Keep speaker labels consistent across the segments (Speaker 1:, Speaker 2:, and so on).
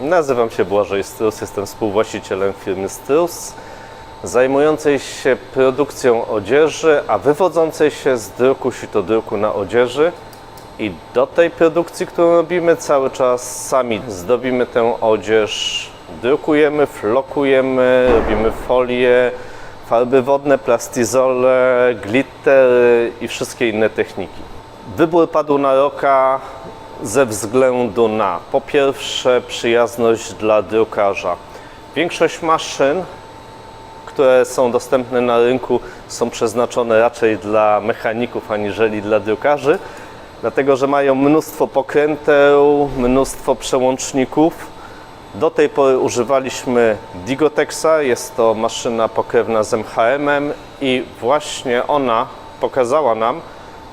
Speaker 1: Nazywam się Błażej Strus, jestem współwłaścicielem firmy Strus, zajmującej się produkcją odzieży, a wywodzącej się z druku sitodruku na odzieży. I do tej produkcji, którą robimy, cały czas sami zdobimy tę odzież, drukujemy, flokujemy, robimy folie, farby wodne, plastizole, glittery i wszystkie inne techniki. Wybór padł na Roka ze względu na po pierwsze przyjazność dla drukarza. Większość maszyn, które są dostępne na rynku, są przeznaczone raczej dla mechaników aniżeli dla drukarzy, dlatego że mają mnóstwo pokręteł, mnóstwo przełączników. Do tej pory używaliśmy Digotexa, jest to maszyna pokrewna z MHM-em i właśnie ona pokazała nam,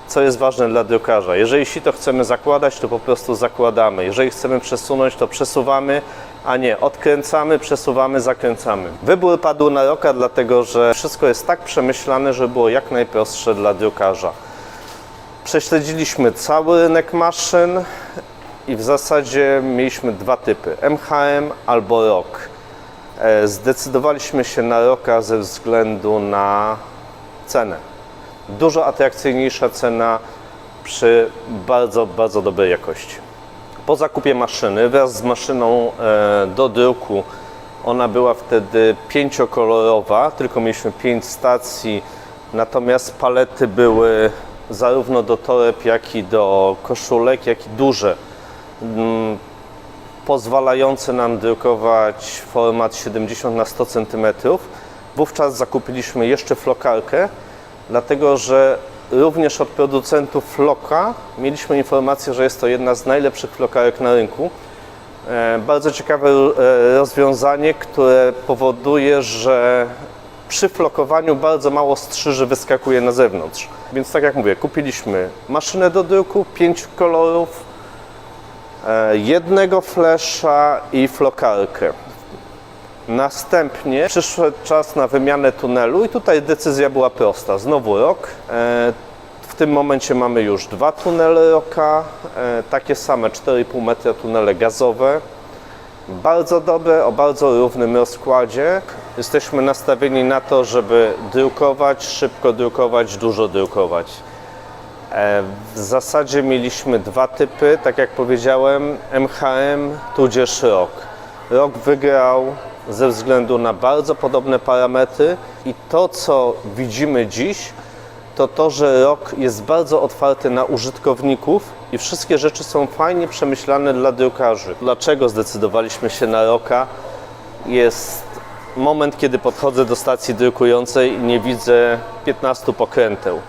Speaker 1: co jest ważne dla drukarza. Jeżeli chcemy zakładać, to po prostu zakładamy. Jeżeli chcemy przesunąć, to przesuwamy, a nie odkręcamy, przesuwamy, zakręcamy. Wybór padł na Roka, dlatego że wszystko jest tak przemyślane, żeby było jak najprostsze dla drukarza. Prześledziliśmy cały rynek maszyn i w zasadzie mieliśmy dwa typy: MHM albo ROK. E, Zdecydowaliśmy się na ROKa ze względu na cenę. Dużo atrakcyjniejsza cena przy bardzo, bardzo dobrej jakości. Po zakupie maszyny wraz z maszyną e, do druku, ona była wtedy pięciokolorowa, tylko mieliśmy pięć stacji, natomiast palety były zarówno do toreb, jak i do koszulek, jak i duże, mm, pozwalające nam drukować format 70 na 100 cm. Wówczas zakupiliśmy jeszcze flokarkę, dlatego że również od producentów floka mieliśmy informację, że jest to jedna z najlepszych flokarek na rynku. E, Bardzo ciekawe e, rozwiązanie, które powoduje, że przy flokowaniu bardzo mało strzyży wyskakuje na zewnątrz. Więc tak jak mówię, kupiliśmy maszynę do druku, pięć kolorów, e, jednego flesza i flokarkę. Następnie przyszedł czas na wymianę tunelu i tutaj decyzja była prosta. Znowu rok. E, W tym momencie mamy już dwa tunele roka, e, takie same 4,5 metra tunele gazowe. Bardzo dobre, o bardzo równym rozkładzie. Jesteśmy nastawieni na to, żeby drukować, szybko drukować, dużo drukować. E, W zasadzie mieliśmy dwa typy, tak jak powiedziałem, MHM tudzież ROK. ROK wygrał ze względu na bardzo podobne parametry i to, co widzimy dziś, to to, że ROK jest bardzo otwarty na użytkowników i wszystkie rzeczy są fajnie przemyślane dla drukarzy. Dlaczego zdecydowaliśmy się na ROKa? Jest moment, kiedy podchodzę do stacji drukującej i nie widzę 15 pokręteł.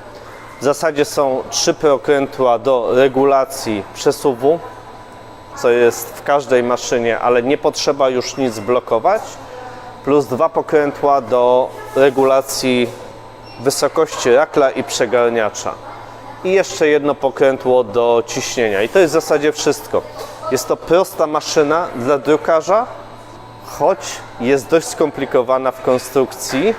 Speaker 1: W zasadzie są trzy pokrętła do regulacji przesuwu, co jest w każdej maszynie, ale nie potrzeba już nic blokować, plus dwa pokrętła do regulacji wysokości rakla i przegarniacza. I jeszcze jedno pokrętło do ciśnienia. I to jest w zasadzie wszystko. Jest to prosta maszyna dla drukarza, choć jest dość skomplikowana w konstrukcji.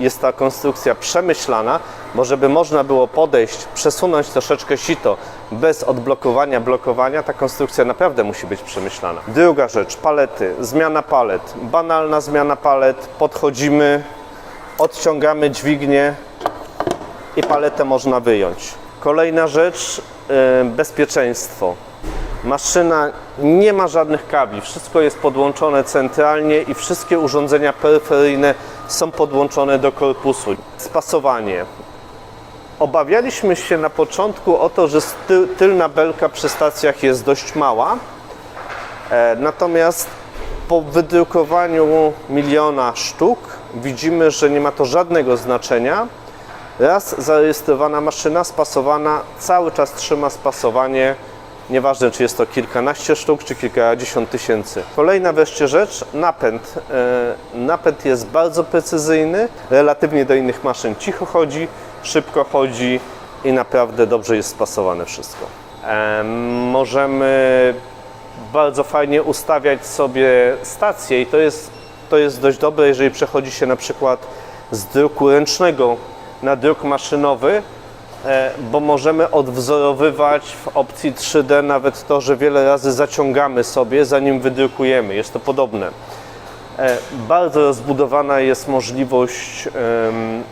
Speaker 1: Jest ta konstrukcja przemyślana, bo żeby można było podejść, przesunąć troszeczkę sito bez odblokowania, blokowania, ta konstrukcja naprawdę musi być przemyślana. Druga rzecz, palety, zmiana palet, banalna zmiana palet, podchodzimy, odciągamy dźwignię i paletę można wyjąć. Kolejna rzecz, e, bezpieczeństwo. Maszyna nie ma żadnych kabli, wszystko jest podłączone centralnie i wszystkie urządzenia peryferyjne są podłączone do korpusu. Spasowanie. Obawialiśmy się na początku o to, że tylna belka przy stacjach jest dość mała, e, natomiast po wydrukowaniu miliona sztuk widzimy, że nie ma to żadnego znaczenia. Raz zarejestrowana maszyna, spasowana, cały czas trzyma spasowanie, nieważne czy jest to kilkanaście sztuk, czy kilkadziesiąt tysięcy. Kolejna wreszcie rzecz, napęd. E, Napęd jest bardzo precyzyjny, relatywnie do innych maszyn cicho chodzi, szybko chodzi i naprawdę dobrze jest spasowane wszystko. E, Możemy bardzo fajnie ustawiać sobie stacje i to jest, to jest dość dobre, jeżeli przechodzi się na przykład z druku ręcznego na druk maszynowy, bo możemy odwzorowywać w opcji 3D nawet to, że wiele razy zaciągamy sobie, zanim wydrukujemy. Jest to podobne. E, Bardzo rozbudowana jest możliwość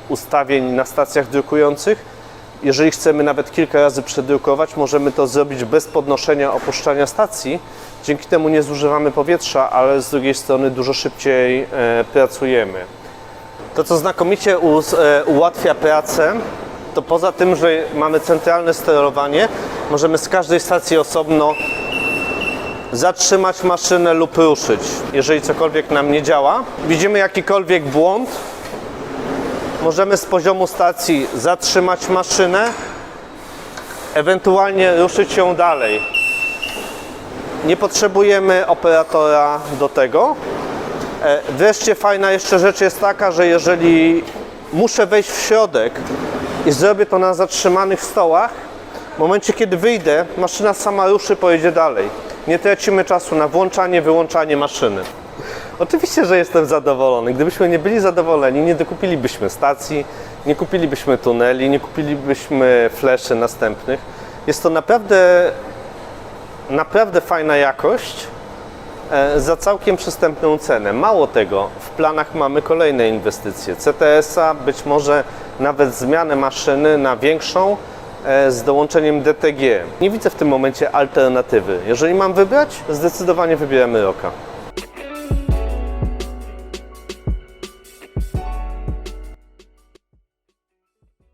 Speaker 1: ustawień na stacjach drukujących. Jeżeli chcemy nawet kilka razy przedrukować, możemy to zrobić bez podnoszenia opuszczania stacji. Dzięki temu nie zużywamy powietrza, ale z drugiej strony dużo szybciej e, pracujemy. To, co znakomicie e, ułatwia pracę, to poza tym, że mamy centralne sterowanie, możemy z każdej stacji osobno zatrzymać maszynę lub ruszyć, jeżeli cokolwiek nam nie działa. Widzimy jakikolwiek błąd, możemy z poziomu stacji zatrzymać maszynę, ewentualnie ruszyć ją dalej. Nie potrzebujemy operatora do tego. E, Wreszcie fajna jeszcze rzecz jest taka, że jeżeli muszę wejść w środek i zrobię to na zatrzymanych stołach, w momencie kiedy wyjdę, maszyna sama ruszy, pojedzie dalej. Nie tracimy czasu na włączanie, wyłączanie maszyny. Oczywiście, że jestem zadowolony. Gdybyśmy nie byli zadowoleni, nie dokupilibyśmy stacji, nie kupilibyśmy tuneli, nie kupilibyśmy fleszy następnych. Jest to naprawdę, naprawdę fajna jakość e, za całkiem przystępną cenę. Mało tego, w planach mamy kolejne inwestycje. CTS-a, być może nawet zmianę maszyny na większą e, z dołączeniem DTG. Nie widzę w tym momencie alternatywy. Jeżeli mam wybrać, zdecydowanie wybieramy Roka.